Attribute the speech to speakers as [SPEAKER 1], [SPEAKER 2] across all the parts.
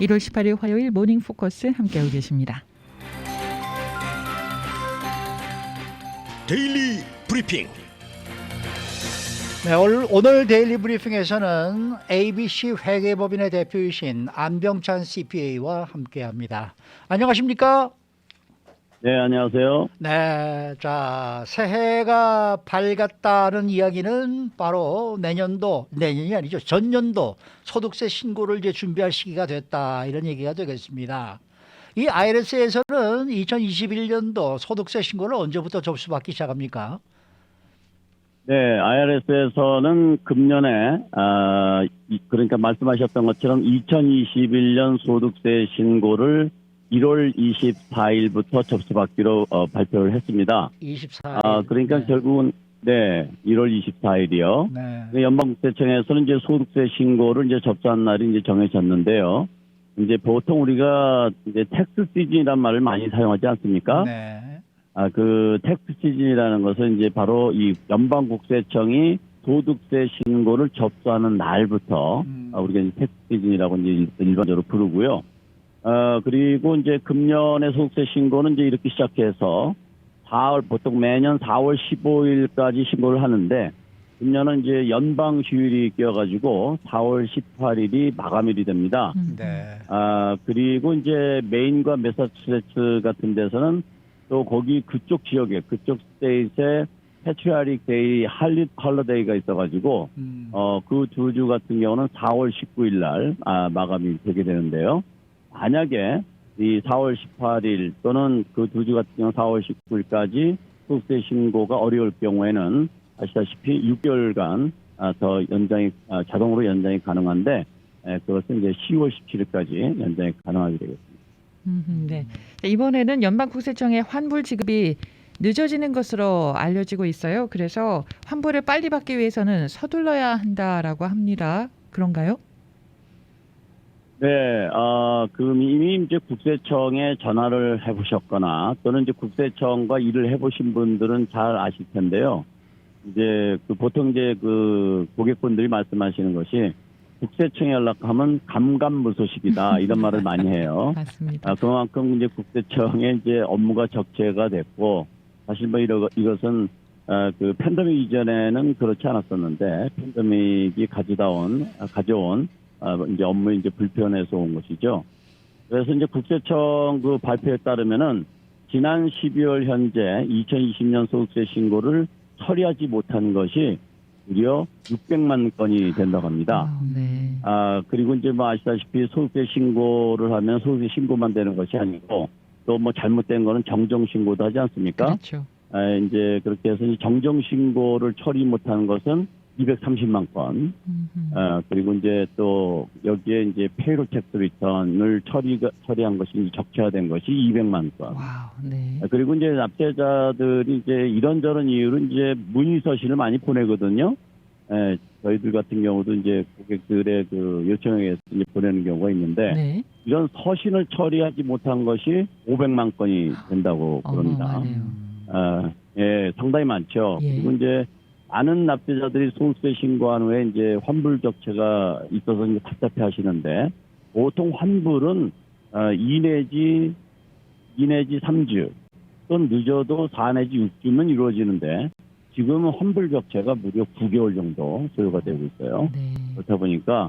[SPEAKER 1] 1월 18일 화요일 모닝 포커스 함께하고 계십니다.
[SPEAKER 2] 데일리 브리핑
[SPEAKER 3] 네, 오늘, 오늘 데일리 브리핑에서는 ABC 회계법인의 대표이신 안병찬 CPA와 함께합니다. 안녕하십니까?
[SPEAKER 4] 네, 안녕하세요.
[SPEAKER 3] 네, 자 새해가 밝았다는 이야기는 바로 내년도 내년이 아니죠 전년도 소득세 신고를 이제 준비할 시기가 됐다 이런 얘기가 되겠습니다. 이 IRS에서는 2021년도 소득세 신고를 언제부터 접수받기 시작합니까?
[SPEAKER 4] 네, IRS에서는 금년에 아, 이- 그러니까 말씀하셨던 것처럼 2021년 소득세 신고를 1월 24일부터 접수받기로 어, 발표를 했습니다.
[SPEAKER 3] 24일.
[SPEAKER 4] 아, 그러니까
[SPEAKER 3] 네.
[SPEAKER 4] 결국은 네, 1월 24일이요.
[SPEAKER 3] 네.
[SPEAKER 4] 연방국세청에서는 이제 소득세 신고를 이제 접수한 날이 이제 정해졌는데요. 이제 보통 우리가 이제 텍스 시즌이란 말을 많이 사용하지 않습니까?
[SPEAKER 3] 네.
[SPEAKER 4] 아, 그 텍스 시즌이라는 것은 이제 바로 이 연방국세청이 소득세 신고를 접수하는 날부터
[SPEAKER 3] 음.
[SPEAKER 4] 아, 우리가 이제 텍스 시즌이라고 이제 일- 일반적으로 부르고요. 어, 그리고 이제 금년의 소득세 신고는 이제 이렇게 시작해서 4월, 보통 매년 4월 15일까지 신고를 하는데 금년은 이제 연방 휴일이 껴가지고 4월 18일이 마감일이 됩니다.
[SPEAKER 1] 음.
[SPEAKER 3] 네.
[SPEAKER 4] 아, 그리고 이제 메인과 매사추세츠 같은 데서는 또 거기 그쪽 지역에, 그쪽 스테이트에 패트리아릭 데이 할리 컬러데이가 있어가지고,
[SPEAKER 3] 음.
[SPEAKER 4] 어, 그 두 주 같은 경우는 4월 19일 날, 아, 마감이 되게 되는데요. 만약에 이 4월 18일 또는 그 두 주 같은 경우 4월 19일까지 소득세 신고가 어려울 경우에는 아시다시피 6개월간 아, 더 연장이, 아, 자동으로 연장이 가능한데, 에, 그것은 이제 10월 17일까지 연장이 가능하게 되겠습니다.
[SPEAKER 1] 음, 네. 자, 이번에는 연방국세청의 환불 지급이 늦어지는 것으로 알려지고 있어요. 그래서 환불을 빨리 받기 위해서는 서둘러야 한다라고 합니다. 그런가요?
[SPEAKER 4] 네, 어, 그 이미 이제 국세청에 전화를 해보셨거나 또는 이제 국세청과 일을 해보신 분들은 잘 아실 텐데요. 이제 그 보통 이제 그 고객분들이 말씀하시는 것이 국세청에 연락하면 감감무소식이다 이런 말을 많이 해요.
[SPEAKER 1] 맞습니다.
[SPEAKER 4] 아, 그만큼 이제 국세청의 이제 업무가 적체가 됐고 사실 뭐 이러, 이것은 아, 그 팬데믹 이전에는 그렇지 않았었는데 팬데믹이 가져다 온 아, 가져온 아, 이제 업무 이제 불편해서 온 것이죠. 그래서 이제 국세청 그 발표에 따르면은 지난 12월 현재 2020년 소득세 신고를 처리하지 못한 것이 무려 600만 건이 된다고 합니다.
[SPEAKER 1] 아, 네.
[SPEAKER 4] 아, 그리고 이제 뭐 아시다시피 소득세 신고를 하면 소득세 신고만 되는 것이 아니고 또 뭐 잘못된 거는 정정 신고도 하지 않습니까?
[SPEAKER 1] 그렇죠.
[SPEAKER 4] 아, 이제 그렇게 해서 정정 신고를 처리 못하는 것은 230만 건. 아, 그리고 이제 또 여기에 이제 페이로 텍스 리턴을 처리 처리한 것이 적체화된 것이 200만 건.
[SPEAKER 1] 와우, 네.
[SPEAKER 4] 아, 그리고 이제 납세자들이 이제 이런저런 이유로 이제 문의 서신을 많이 보내거든요. 에, 저희들 같은 경우도 이제 고객들의 그 요청에 의해서 이제 보내는 경우가 있는데
[SPEAKER 1] 네.
[SPEAKER 4] 이런 서신을 처리하지 못한 것이 500만 건이 된다고 그럽니다.
[SPEAKER 1] 어마어마하네요.
[SPEAKER 4] 아, 예, 상당히 많죠.
[SPEAKER 1] 예.
[SPEAKER 4] 그리고 이제 많은 납세자들이 소득세 신고한 후에 이제 환불 적체가 있어서 이제 답답해 하시는데 보통 환불은 어, 2 내지 2 내지 3주 또는 늦어도 4 내지 6주면 이루어지는데 지금은 환불 적체가 무려 9개월 정도 소요가 되고 있어요.
[SPEAKER 1] 네.
[SPEAKER 4] 그렇다 보니까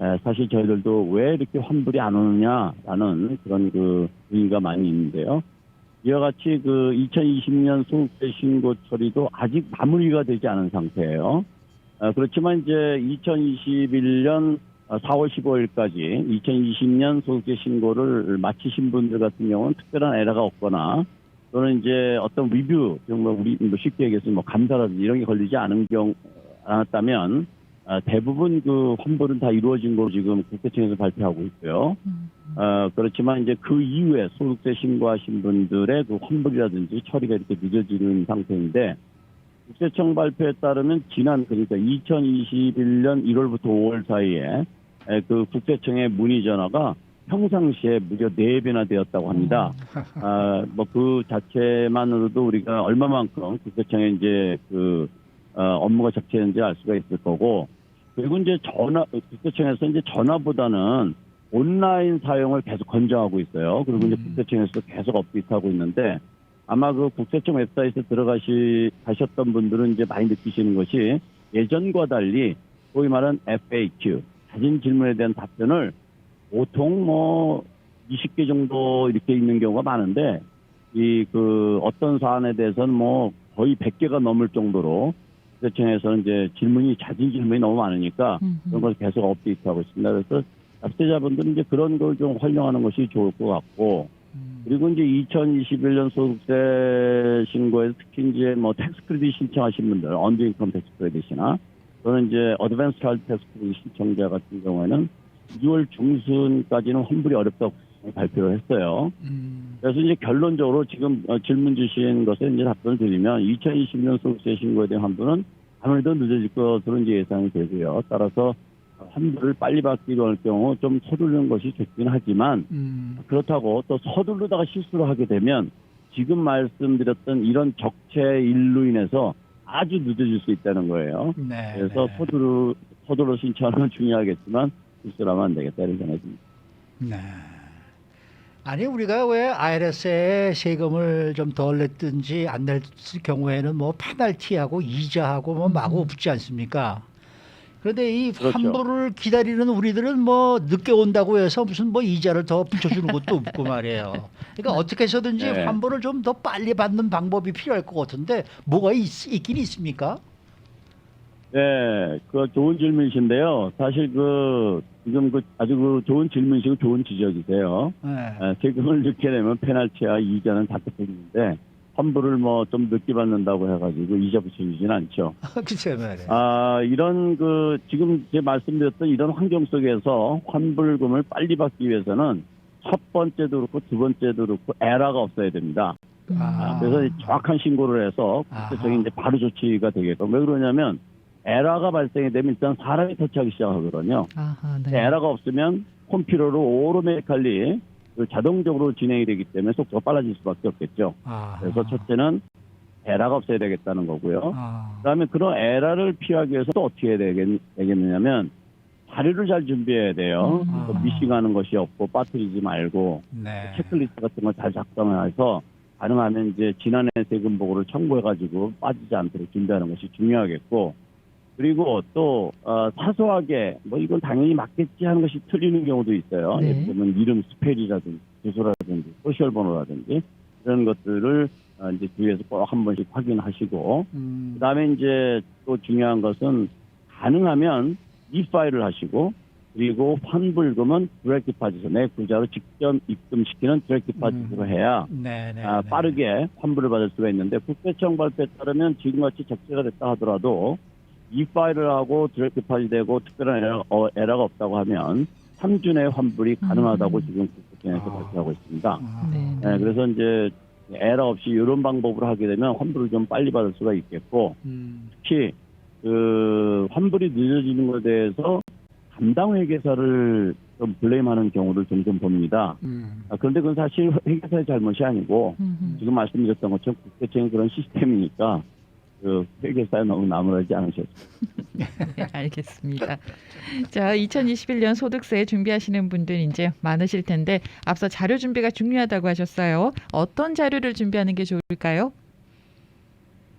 [SPEAKER 4] 에, 사실 저희들도 왜 이렇게 환불이 안 오느냐라는 그런 그 의의가 많이 있는데요. 이와 같이 그 2020년 소득세 신고 처리도 아직 마무리가 되지 않은 상태예요. 어, 그렇지만 이제 2021년 4월 15일까지 2020년 소득세 신고를 마치신 분들 같은 경우는 특별한 에러가 없거나 또는 이제 어떤 리뷰 정말 우리 뭐 쉽게 얘기해서 뭐 감사라든지 이런 게 걸리지 않은 경우 않았다면 아, 대부분 그 환불은 다 이루어진 걸로 지금 국세청에서 발표하고 있고요.
[SPEAKER 1] 음,
[SPEAKER 4] 어, 그렇지만 이제 그 이후에 소득세 신고하신 분들의 그 환불이라든지 처리가 이렇게 늦어지는 상태인데 국세청 발표에 따르면 지난 그러니까 2021년 1월부터 5월 사이에 에, 그 국세청의 문의 전화가 평상시에 무려 4배나 되었다고 합니다. 아, 뭐 그 자체만으로도 우리가 얼마만큼 국세청에 이제 그 어, 업무가 적체했는지 알 수가 있을 거고 그리고 이제 전화 국세청에서 이제 전화보다는 온라인 사용을 계속 권장하고 있어요. 그리고 이제
[SPEAKER 3] 음.
[SPEAKER 4] 국세청에서도 계속 업데이트하고 있는데 아마 그 국세청 웹사이트에 들어가시 가셨던 분들은 이제 많이 느끼시는 것이 예전과 달리 소위 말하는 FAQ 사진 질문에 대한 답변을 보통 뭐 20개 정도 이렇게 있는 경우가 많은데 이 그 어떤 사안에 대해서는 뭐 거의 100개가 넘을 정도로 국세청에서는 이제 질문이 자진 질문이 너무 많으니까
[SPEAKER 1] 음,
[SPEAKER 4] 그런 걸 계속 업데이트하고 있습니다. 그래서 납세자분들은 이제 그런 걸 좀 활용하는 것이 좋을 것 같고
[SPEAKER 3] 음.
[SPEAKER 4] 그리고 이제 2021년 소득세 신고에 특히 이제 뭐 텍스 크레딧 신청하신 분들, 언더 인컴 텍스 크레딧이나 또는 이제 어드밴스 차일드 텍스 크레딧 신청자 같은 경우에는 6월 중순까지는 환불이 어렵다고 발표를 했어요.
[SPEAKER 3] 음.
[SPEAKER 4] 그래서 이제 결론적으로 지금 어, 질문 주신 것에 이제 답변을 드리면 2020년 소득세 신고에 대한 환불은 아무래도 늦어질 것으로 이제 예상이 되고요. 따라서 환불을 빨리 받기로 할 경우 좀 서두르는 것이 좋긴 하지만
[SPEAKER 3] 음.
[SPEAKER 4] 그렇다고 또 서두르다가 실수를 하게 되면 지금 말씀드렸던 이런 적체 일로 인해서 아주 늦어질 수 있다는 거예요.
[SPEAKER 3] 네.
[SPEAKER 4] 그래서
[SPEAKER 3] 네.
[SPEAKER 4] 서두르 서두르 건 중요하겠지만 실수를 하면 안 되겠다 이런 생각이 듭니다.
[SPEAKER 3] 네. 아니 우리가 왜 IRS에 세금을 좀 덜 냈든지 안 낼 경우에는 뭐 페널티하고 이자하고 뭐 마구 붙지 않습니까? 그런데 이
[SPEAKER 4] 그렇죠.
[SPEAKER 3] 환불을 기다리는 우리들은 뭐 늦게 온다고 해서 무슨 뭐 이자를 더 붙여주는 것도 없고 말이에요. 그러니까 어떻게 해서든지
[SPEAKER 4] 네.
[SPEAKER 3] 환불을 좀 더 빨리 받는 방법이 필요할 것 같은데 뭐가 있, 있긴 있습니까?
[SPEAKER 4] 네, 그 좋은 질문이신데요. 사실 그 지금 그 아주 그 좋은 질문이시고 좋은 지적이세요.
[SPEAKER 3] 네.
[SPEAKER 4] 아, 세금을 늦게 내면 페널티와 이자는 다 붙어있는데 환불을 뭐 좀 늦게 받는다고 해가지고 이자 붙여주지는 않죠.
[SPEAKER 3] 글쎄 말이에요.
[SPEAKER 4] 아 이런 그 지금 제 말씀드렸던 이런 환경 속에서 환불금을 빨리 받기 위해서는 첫 번째도 그렇고 두 번째도 그렇고 에러가 없어야 됩니다.
[SPEAKER 3] 아.
[SPEAKER 4] 그래서 정확한 신고를 해서
[SPEAKER 3] 아하.
[SPEAKER 4] 이제 바로 조치가 되게끔 왜 그러냐면 에러가 발생이 되면 일단 사람이 터치하기 시작하거든요.
[SPEAKER 1] 아하, 네.
[SPEAKER 4] 에러가 없으면 컴퓨터로 오토매틱할리 그 자동적으로 진행이 되기 때문에 속도가 빨라질 수밖에 없겠죠.
[SPEAKER 3] 아.
[SPEAKER 4] 그래서 첫째는 에러가 없어야 되겠다는 거고요.
[SPEAKER 3] 아.
[SPEAKER 4] 그다음에 그런 에러를 피하기 위해서 또 어떻게 해야 되겠, 되겠느냐면 자료를 잘 준비해야 돼요.
[SPEAKER 1] 음.
[SPEAKER 4] 미싱하는 것이 없고 빠뜨리지 말고
[SPEAKER 3] 네.
[SPEAKER 4] 체크리스트 같은 거잘 작성해서 가능하면 이제 지난해 세금 보고를 청구해가지고 빠지지 않도록 준비하는 것이 중요하겠고 그리고 또 어, 사소하게 뭐 이건 당연히 맞겠지 하는 것이 틀리는 경우도 있어요.
[SPEAKER 1] 네.
[SPEAKER 4] 예를 들면 이름 스펠이라든지 주소라든지 소셜 번호라든지 이런 것들을 어, 이제 주위에서 꼭 한 번씩 확인하시고
[SPEAKER 3] 음.
[SPEAKER 4] 그다음에 이제 또 중요한 것은 가능하면 이 파일을 하시고 그리고 환불금은 디렉트 파지서 내 구자로 직접 입금시키는 디렉트 파지서로 해야
[SPEAKER 3] 네, 네,
[SPEAKER 4] 아,
[SPEAKER 3] 네.
[SPEAKER 4] 빠르게 환불을 받을 수가 있는데 국세청 발표에 따르면 지금같이 적재가 됐다 하더라도 이 파일을 하고 디렉트 파지되고 특별한 에러, 어, 에러가 없다고 하면 3주 내에 환불이 가능하다고
[SPEAKER 1] 음.
[SPEAKER 4] 지금 국세청에서
[SPEAKER 3] 아.
[SPEAKER 4] 발표하고 있습니다.
[SPEAKER 3] 아.
[SPEAKER 1] 네, 네.
[SPEAKER 4] 네, 그래서 이제 에러 없이 이런 방법으로 하게 되면 환불을 좀 빨리 받을 수가 있겠고
[SPEAKER 3] 음.
[SPEAKER 4] 특히 그 환불이 늦어지는 것에 대해서 담당 회계사를 좀 블레임하는 경우를 종종 봅니다.
[SPEAKER 3] 음.
[SPEAKER 4] 아, 그런데 그건 사실 회계사의 잘못이 아니고
[SPEAKER 1] 음, 음.
[SPEAKER 4] 지금 말씀드렸던 것처럼 국세청이 그런 시스템이니까 그 회계사에 너무 나무라지 않으셨어요.
[SPEAKER 1] 네, 알겠습니다. 자, 2021년 소득세 준비하시는 분들 이제 많으실 텐데 앞서 자료 준비가 중요하다고 하셨어요. 어떤 자료를 준비하는 게 좋을까요?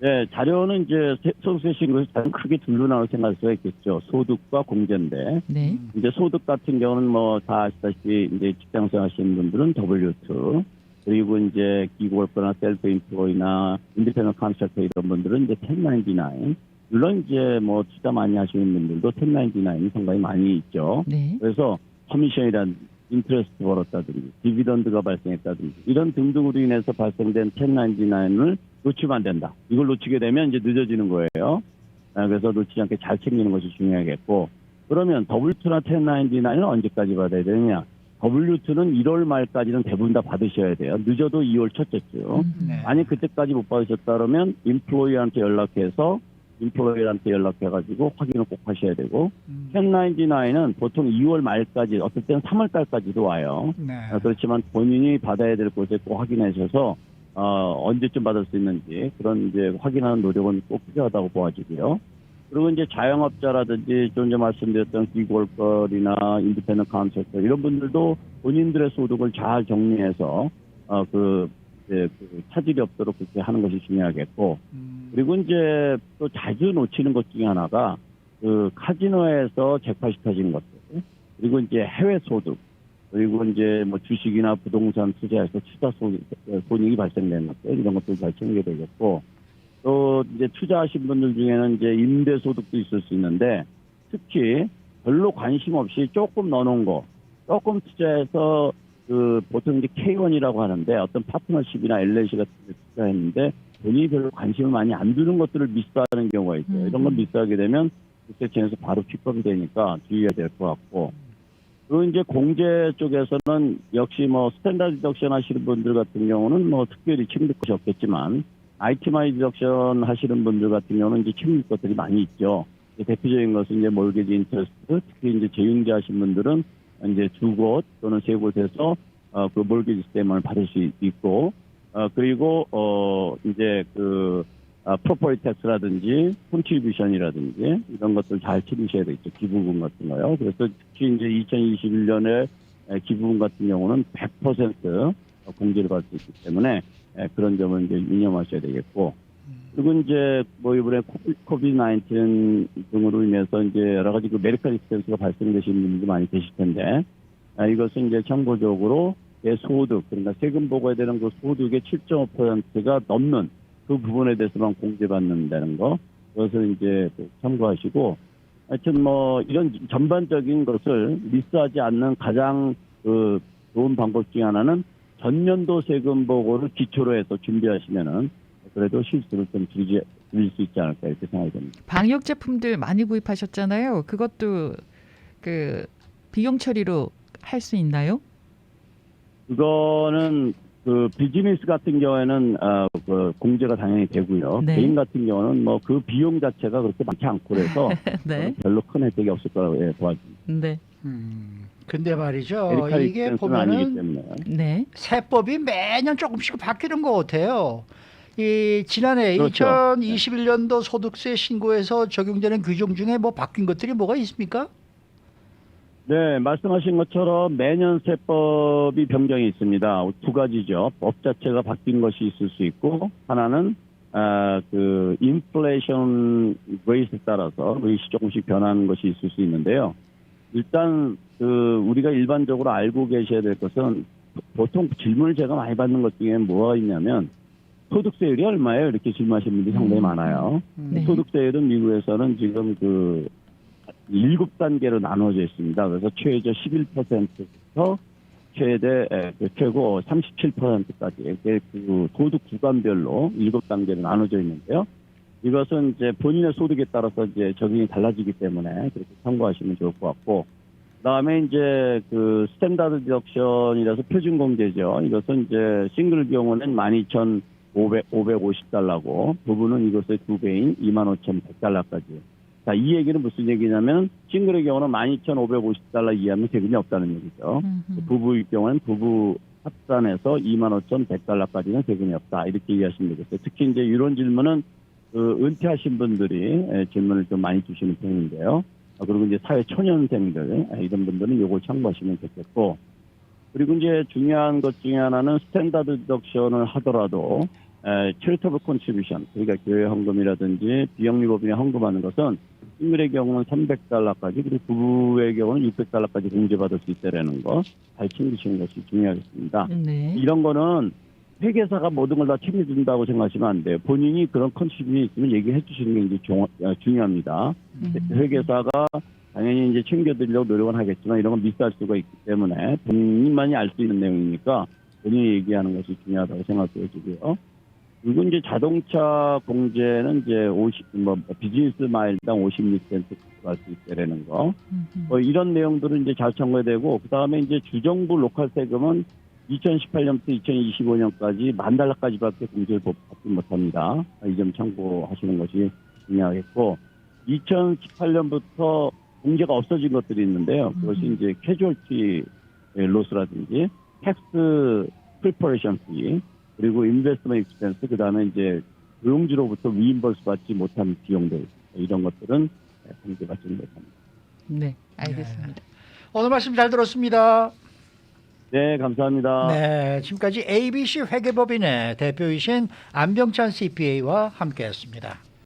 [SPEAKER 4] 네, 자료는 이제 세- 소득세 신고에서 가장 크게 둘로 나눠 생각할 수가 있겠죠. 소득과 공제인데
[SPEAKER 1] 네.
[SPEAKER 4] 이제 소득 같은 경우는 뭐 다 아시다시피 이제 직장생 하시는 분들은 W2 그리고 이제 기고월거나 셀프 인플로이나 인디펜던트 컨트랙터 이런 분들은 이제 1099 물론 이제 뭐 투자 많이 하시는 분들도 1099이 상당히 많이 있죠.
[SPEAKER 1] 네.
[SPEAKER 4] 그래서 커미션이란 인트레스트 벌었다든지 디비던드가 발생했다든지 이런 등등으로 인해서 발생된 1099을 놓치면 안 된다. 이걸 놓치게 되면 이제 늦어지는 거예요. 아, 그래서 놓치지 않게 잘 챙기는 것이 중요하겠고 그러면 W2나 1099는 언제까지 받아야 되느냐? W2는 1월 말까지는 대부분 다 받으셔야 돼요. 늦어도 2월 첫째 주.
[SPEAKER 1] 음,
[SPEAKER 3] 네.
[SPEAKER 4] 만약 그때까지 못 받으셨다 그러면 인플로이한테 연락해서 인플로이한테 연락해가지고 확인을 꼭 하셔야 되고
[SPEAKER 3] 음.
[SPEAKER 4] 1099는 보통 2월 말까지 어떨 때는 3월 달까지도 와요.
[SPEAKER 3] 네.
[SPEAKER 4] 아, 그렇지만 본인이 받아야 될 곳에 꼭 확인하셔서 어, 언제쯤 받을 수 있는지 그런 이제 확인하는 노력은 꼭 필요하다고 보아지고요. 그리고 이제 자영업자라든지 좀 전에 말씀드렸던 기골거리나 인디펜던 카운터터 이런 분들도 본인들의 소득을 잘 정리해서 어그 이제 그 차질이 없도록 그렇게 하는 것이 중요하겠고
[SPEAKER 3] 음,
[SPEAKER 4] 그리고 이제 또 자주 놓치는 것 중에 하나가 그 카지노에서 터지는 것들 그리고 이제 해외 소득 그리고 이제 뭐 주식이나 부동산 투자해서 투자 소- 손익이 발생되는 것들 이런 것들 잘 챙겨야 되겠고 또 이제 투자하신 분들 중에는 이제 임대 소득도 있을 수 있는데 특히 별로 관심 없이 조금 넣어놓은 거 조금 투자해서 그 보통 이제 K1이라고 하는데 어떤 파트너십이나 LLC 같은 데 투자했는데 본인이 별로 관심을 많이 안 두는 것들을 미스하는 경우가 있어요. 이런 걸
[SPEAKER 1] 음.
[SPEAKER 4] 미스하게 되면 국세청에서 바로 픽업이 되니까 주의해야 될 것 같고 그리고 이제 공제 쪽에서는 역시 뭐 스탠다드 디덕션 하시는 분들 같은 경우는 뭐 특별히 책임질 것이 없겠지만 IT마이 디덕션 하시는 분들 같은 경우는 이제 책임질 것들이 많이 있죠. 대표적인 것은 이제 몰개지 인터스트 특히 이제 재융자 하신 분들은 이제 두 곳 또는 세 곳에서 어, 그 몰개지 스테임을 받을 수 있고 어, 그리고 어 이제 그 아, 프로퍼리 텍스라든지 콘트리뷰션이라든지 이런 것들 잘 치르셔야 되겠죠. 기부금 같은 거요. 그래서 특히 이제 2021년에 기부금 같은 경우는 100% 공제를 받을 수 있기 때문에 에, 그런 점을 이제 유념하셔야 되겠고 그리고 이제 뭐 이번에 코비드 19 등으로 인해서 이제 여러 가지 그 메디컬 익스펜스가 발생되시는 분들도 많이 계실 텐데 아, 이것은 이제 참고적으로 내 소득 그러니까 세금 보고해야 되는 그 소득의 7.5%가 넘는 그 부분에 대해서만 공제받는다는 거 그것을 이제 또 참고하시고 하여튼 뭐 이런 전반적인 것을 미스하지 않는 가장 그 좋은 방법 중에 하나는 전년도 세금 보고를 기초로 해서 준비하시면은 그래도 실수를 좀 줄이지, 줄일 수 있지 않을까 이렇게 생각이 됩니다.
[SPEAKER 1] 방역 제품들 많이 구입하셨잖아요. 그것도 그 비용 처리로 할 수 있나요?
[SPEAKER 4] 그거는 그 비즈니스 같은 경우에는 어, 그 공제가 당연히 되고요.
[SPEAKER 1] 네.
[SPEAKER 4] 개인 같은 경우는 뭐 그 비용 자체가 그렇게 많지 않고 그래서
[SPEAKER 1] 네.
[SPEAKER 4] 별로 큰 혜택이 없을 거라고 예, 보아집니다.
[SPEAKER 1] 네.
[SPEAKER 3] 음, 근데 말이죠. 이게
[SPEAKER 4] 아니기
[SPEAKER 3] 보면은
[SPEAKER 4] 때문에
[SPEAKER 1] 네.
[SPEAKER 3] 세법이 매년 조금씩 바뀌는 것 같아요. 이 지난해
[SPEAKER 4] 그렇죠.
[SPEAKER 3] 2021년도 소득세 신고에서 적용되는 규정 중에 뭐 바뀐 것들이 뭐가 있습니까?
[SPEAKER 4] 네, 말씀하신 것처럼 매년 세법이 변경이 있습니다. 두 가지죠. 법 자체가 바뀐 것이 있을 수 있고 하나는 아, 그 인플레이션 레이스에 따라서 레이스 조금씩 변하는 것이 있을 수 있는데요. 일단 그 우리가 일반적으로 알고 계셔야 될 것은 보통 질문을 제가 많이 받는 것 중에 뭐가 있냐면 소득세율이 얼마예요? 이렇게 질문하시는 분들이 상당히
[SPEAKER 1] 음.
[SPEAKER 4] 많아요.
[SPEAKER 1] 네.
[SPEAKER 4] 소득세율은 미국에서는 지금 그 일곱 단계로 나눠져 있습니다. 그래서 최저 11%부터 최대 에, 그 최고 37%까지 이렇게 그 소득 구간별로 일곱 단계로 나눠져 있는데요. 이것은 이제 본인의 소득에 따라서 이제 적용이 달라지기 때문에 그렇게 참고하시면 좋을 것 같고 그다음에 이제 그 스탠다드 디덕션이라서 표준 공제죠. 이것은 이제 싱글 경우는 12,500 550달러고 부부는 이것의 두 배인 25,100달러까지. 자, 이 얘기는 무슨 얘기냐면 싱글의 경우는 12,550달러 이하면 세금이 없다는 얘기죠.
[SPEAKER 1] 음흠.
[SPEAKER 4] 부부의 경우는 부부 합산해서 25,100달러까지는 세금이 없다. 이렇게 이해하시면 되겠어요. 특히 이제 이런 질문은 그 은퇴하신 분들이 에, 질문을 좀 많이 주시는 편인데요. 아, 그리고 이제 사회 초년생들 에, 이런 분들은 요걸 참고하시면 좋겠고 그리고 이제 중요한 것 중에 하나는 스탠다드 디덕션을 하더라도 체리터블 컨트리뷰션 그러니까 교회 헌금이라든지 비영리법인에 헌금하는 것은 싱글의 경우는 300달러까지 그리고 부부의 경우는 600달러까지 공제받을 수 있다라는 거 잘 챙기시는 것이 중요하겠습니다.
[SPEAKER 1] 네.
[SPEAKER 4] 이런 거는 회계사가 모든 걸 다 책임진다고 생각하시면 안 돼요. 본인이 그런 컨트리뷰션이 있으면 얘기해 주시는 게 어, 중요합니다.
[SPEAKER 1] 음.
[SPEAKER 4] 회계사가 당연히 이제 챙겨드리려고 노력은 하겠지만 이런 건 미스할 수가 있기 때문에 본인만이 알 수 있는 내용이니까 본인이 얘기하는 것이 중요하다고 생각해지고요. 그리고 이제 자동차 공제는 이제 50, 뭐 비즈니스 마일당 56센트 할수 있다라는 거.
[SPEAKER 1] 음흠.
[SPEAKER 4] 뭐 이런 내용들은 이제 잘 참고해야 되고 그 다음에 이제 주정부 로컬 세금은 2018년부터 2025년까지 만 달러까지밖에 공제를 받지 못합니다. 이 점 참고하시는 것이 중요하겠고 2018년부터 공제가 없어진 것들이 있는데요. 그것이
[SPEAKER 1] 음.
[SPEAKER 4] 이제 캐주얼티 로스라든지 텍스 프리퍼레이션 피 그리고 인베스트먼트 익스펜스 그다음에 이제 고용주로부터 위임벌스 받지 못한 비용들 이런 것들은 공개받지 못합니다.
[SPEAKER 1] 네, 알겠습니다.
[SPEAKER 3] 오늘 말씀 잘 들었습니다.
[SPEAKER 4] 네, 감사합니다.
[SPEAKER 3] 네, 지금까지 ABC 회계법인의 대표이신 안병찬 CPA와 함께했습니다.